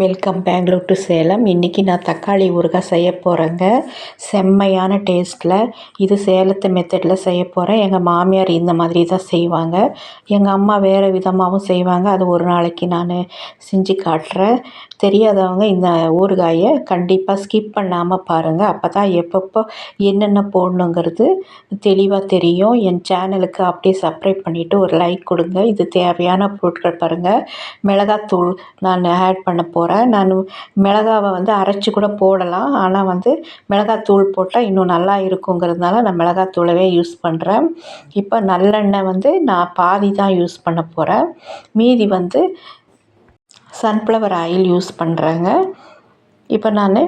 Welcome Bangalore to Salem இன்றைக்கி நான் தக்காளி ஊறுகாய் செய்ய போகிறேங்க செம்மையான டேஸ்ட்டில் இது சேலத்து மெத்தடில் செய்ய போகிறேன் எங்கள் மாமியார் இந்த மாதிரி தான் செய்வாங்க. எங்கள் அம்மா வேறு விதமாகவும் செய்வாங்க. அது ஒரு நாளைக்கு நான் செஞ்சு காட்டுறேன். தெரியாதவங்க இந்த ஊறுகாயை கண்டிப்பாக ஸ்கிப் பண்ணாமல் பாருங்கள் அப்போ தான் எப்பப்போ என்னென்ன போடணுங்கிறது தெளிவாக தெரியும். என் சேனலுக்கு அப்படியே சப்ஸ்கிரைப் பண்ணிவிட்டு ஒரு லைக் கொடுங்க. இது தேவையான பொருட்கள் பாருங்கள் மிளகாத்தூள் நான் ஆட் பண்ண போகிறேன் நான் மிளகாவை வந்து அரைச்சி கூட போடலாம். ஆனால் வந்து மிளகாத்தூள் போட்டால் இன்னும் நல்லா இருக்குங்கிறதுனால நான் மிளகாத்தூளவே யூஸ் பண்ணுறேன் இப்போ நல்லெண்ணெய் வந்து நான் பாதி தான் யூஸ் பண்ண போகிறேன் மீதி வந்து சன்ஃப்ளவர் ஆயில் யூஸ் பண்ணுறேங்க இப்போ நான்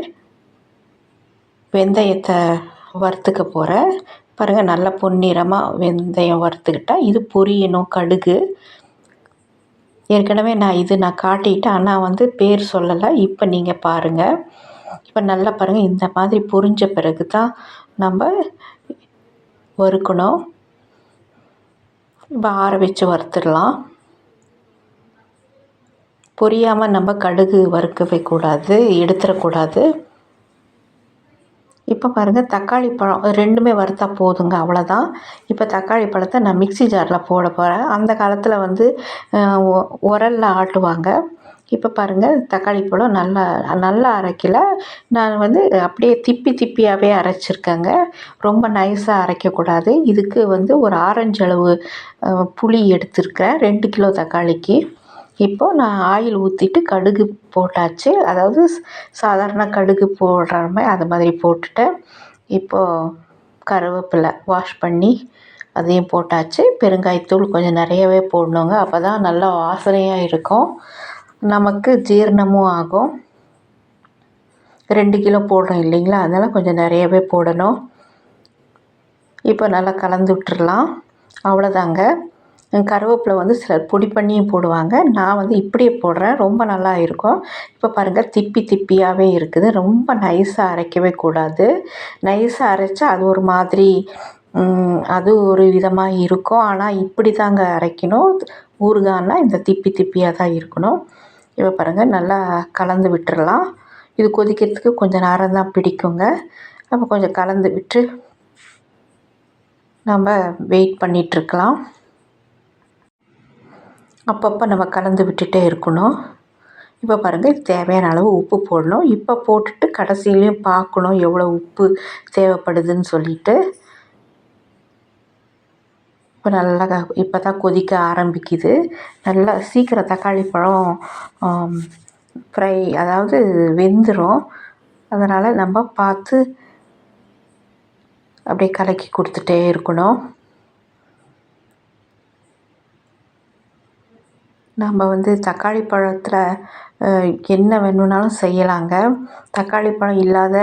வெந்தயத்தை வறுத்துக்க போகிறேன் பாருங்கள் நல்லா பொன்னிறமாக வெந்தயம் வறுத்துக்கிட்டால் இது பொரியணும் கடுகு. ஏற்கனவே நான் இது நான் காட்டிட்டேன் ஆனால் வந்து பேர் சொல்லலை. இப்போ நீங்கள் பாருங்கள் இப்போ நல்லா பாருங்கள் இந்த மாதிரி புரிஞ்ச பிறகு தான் நம்ம வறுக்கணும் இப்போ ஆற வச்சு வறுத்துடலாம். பொரியாமல் நம்ம கடுகு வறுக்கவே கூடாது எடுத்துடக்கூடாது. இப்போ பாருங்கள் தக்காளி பழம் ரெண்டுமே வறுத்தா போதுங்க அவ்வளோதான் இப்போ தக்காளி பழத்தை நான் மிக்ஸி ஜாரில் போட போகிறேன் அந்த காலத்தில் வந்து உரலில் ஆட்டுவாங்க. இப்போ பாருங்கள் தக்காளி பழம் நல்லா நல்லா அரைக்கல. நான் வந்து அப்படியே திப்பி திப்பியாகவே அரைச்சிருக்கேங்க. ரொம்ப நைஸாக அரைக்கக்கூடாது. இதுக்கு வந்து ஒரு ஆரஞ்சு அளவு புளி எடுத்திருக்கேன் ரெண்டு கிலோ தக்காளிக்கு. இப்போது நான் ஆயில் ஊற்றிட்டு கடுகு போட்டாச்சு. அதாவது சாதாரண கடுகு போடுற மாதிரி அது மாதிரி போட்டுட்டேன். இப்போது கருவேப்பிலை வாஷ் பண்ணி அதையும் போட்டாச்சு. பெருங்காயத்தூள் கொஞ்சம் நிறையவே போடணுங்க. அப்போ தான் நல்லா வாசனையாக இருக்கும். நமக்கு ஜீரணமும் ஆகும். ரெண்டு கிலோ போடுறோம் இல்லைங்களா? அதனால் கொஞ்சம் நிறையவே போடணும். இப்போ நல்லா கலந்து விட்டுடலாம் அவ்வளோதாங்க. கருவேப்பிலை வந்து சிலர் பொடி பண்ணியும் போடுவாங்க. நான் வந்து இப்படியே போடுறேன். ரொம்ப நல்லா இருக்கும். இப்போ பாருங்கள் திப்பி திப்பியாகவே இருக்குது. ரொம்ப நைஸாக அரைக்கவே கூடாது. நைஸாக அரைச்சா அது ஒரு மாதிரி அது ஒரு விதமாக இருக்கும். ஆனால் இப்படி தாங்க அரைக்கணும். ஊறுகான்னா இந்த திப்பி திப்பியாக தான் இருக்கணும். இப்போ பாருங்கள் நல்லா கலந்து விட்டுறலாம். இது கொதிக்கிறதுக்கு கொஞ்சம் நேரம் தான் பிடிக்குங்க. நம்ம கொஞ்சம் கலந்து விட்டு நம்ம வெயிட் பண்ணிகிட்ருக்கலாம் அப்பப்போ நம்ம கலந்து விட்டுட்டே இருக்கணும். இப்போ பாருங்கள் தேவையான அளவு உப்பு போடணும். இப்போ போட்டுட்டு கடைசியிலையும் பார்க்கணும் எவ்வளோ உப்பு தேவைப்படுதுன்னு சொல்லிட்டு. இப்போ நல்லா இப்போ தான் கொதிக்க ஆரம்பிக்குது. நல்லா சீக்கிரம் தக்காளி பழம் ஃப்ரை அதாவது வெந்துடும் அதனால் நம்ம பார்த்து அப்படியே கலக்கி கொடுத்துட்டே இருக்கணும். நம்ம வந்து தக்காளி பழத்தில் என்ன வேணும்னாலும் செய்யலாங்க. தக்காளி பழம் இல்லாத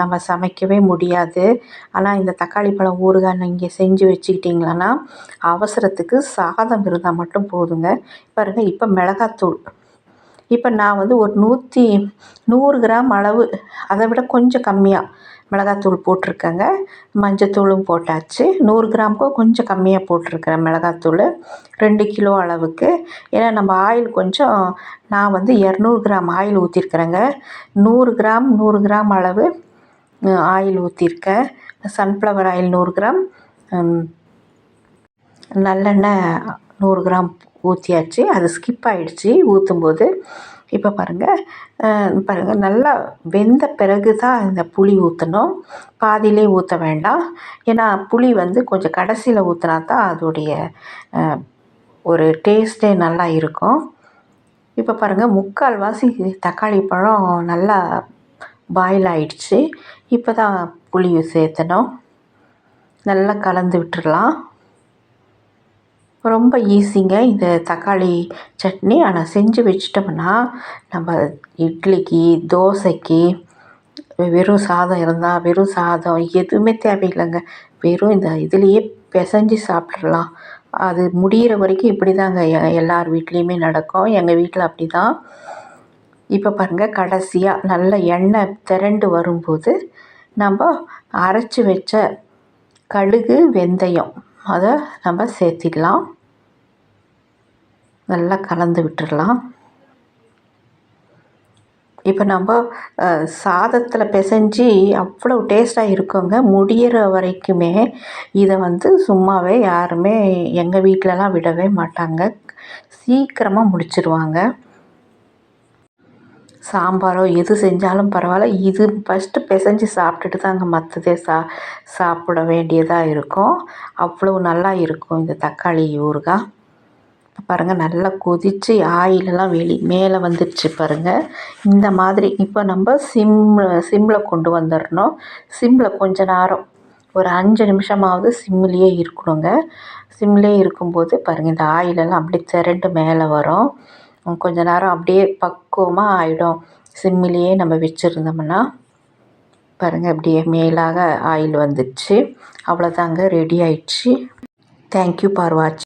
நம்ம சமைக்கவே முடியாது. ஆனால் இந்த தக்காளி பழம் ஊறுகாய் நீங்கள் செஞ்சு வச்சுக்கிட்டிங்களான்னா அவசரத்துக்கு சாதம் இருந்தால் மட்டும் போதுங்க. பாருங்கள் இப்போ மிளகாத்தூள். இப்போ நான் வந்து ஒரு நூற்றி நூறு கிராம் அளவு அதை விட கொஞ்சம் கம்மியாக மிளகாத்தூள் போட்டிருக்கேங்க. மஞ்சத்தூளும் போட்டாச்சு. நூறு கிராமுக்கும் கொஞ்சம் கம்மியாக போட்டிருக்கிறேன் மிளகாத்தூள். ரெண்டு கிலோ அளவுக்கு. ஏன்னா நம்ம ஆயில் கொஞ்சம் நான் வந்து இரநூறு கிராம் ஆயில் ஊற்றிருக்கிறேங்க நூறு கிராம் நூறு கிராம் அளவு ஆயில் ஊற்றிருக்கேன் சன்ஃப்ளவர் ஆயில் நூறு கிராம் நல்லெண்ணெய் நூறு கிராம் ஊற்றியாச்சு அது ஸ்கிப் ஆகிடுச்சி ஊற்றும்போது இப்போ பாருங்கள் பாருங்கள் நல்லா வெந்த பிறகு தான் இந்த புளி ஊற்றணும் பாதியிலே ஊற்ற வேண்டாம். ஏன்னா புளி வந்து கொஞ்சம் கடைசியில் ஊற்றினா தான் அதோடைய ஒரு டேஸ்ட்டே நல்லா இருக்கும். இப்போ பாருங்கள் முக்கால்வாசி தக்காளி பழம் நல்லா பாயில் ஆகிடுச்சு இப்போ தான் புளி சேர்த்தணும். நல்லா கலந்து விட்டுடலாம் ரொம்ப ஈஸிங்க. இந்த தக்காளி சட்னி. ஆனால் செஞ்சு வச்சிட்டோம்னா நம்ம இட்லிக்கு தோசைக்கு வெறும் சாதம் இருந்தால் வெறும் சாதம் எதுவுமே தேவையில்லைங்க. வெறும் இந்த இதுலேயே பிசைஞ்சு சாப்பிட்றலாம் அது முடிகிற வரைக்கும் இப்படி தாங்க எல்லார் வீட்லேயுமே நடக்கும். எங்கள் வீட்டில் அப்படி தான் இப்போ பாருங்கள் கடைசியாக நல்ல எண்ணெய் திரண்டு வரும்போது நம்ம அரைச்சி வச்ச கடுகு வெந்தயம் அதை நம்ம சேர்த்திடலாம் நல்லா கலந்து விட்டுடலாம் இப்போ நம்ம சாதத்தில் பிசைஞ்சி அவ்வளோ டேஸ்ட்டாக இருக்குங்க. முடியிற வரைக்குமே இதை வந்து சும்மாவே யாருமே எங்கள் வீட்டிலலாம் விடவே மாட்டாங்க. சீக்கிரமாக முடிச்சிடுவாங்க சாம்பாரோ எது செஞ்சாலும் பரவாயில்ல. இது ஃபஸ்ட்டு பிசைஞ்சி சாப்பிட்டுட்டு தாங்க மற்றதே சா சாப்பிட வேண்டியதாக இருக்கும். அவ்வளோ நல்லா இருக்கும் இந்த தக்காளி ஊறுகாய் பாருங்கள் நல்லா கொதித்து ஆயிலெல்லாம் வெளி மேலே வந்துடுச்சு பாருங்கள் இந்த மாதிரி இப்போ நம்ம சிம்மில் சிம்மில் கொண்டு வந்துடணும் சிம்மில் கொஞ்ச நேரம் ஒரு அஞ்சு நிமிஷமாவது சிம்மிலேயே இருக்கணுங்க. சிம்லேயே இருக்கும்போது பாருங்கள் இந்த ஆயிலெல்லாம் அப்படியே திரண்டு மேலே வரும். கொஞ்ச நேரம் அப்படியே பக்குவமாக ஆகிடும் சிம்மிலேயே நம்ம வச்சுருந்தோம்னா பாருங்கள் அப்படியே மேலாக ஆயில் வந்துடுச்சு அவ்வளோதாங்க ரெடி ஆயிடுச்சு. Thank you for watch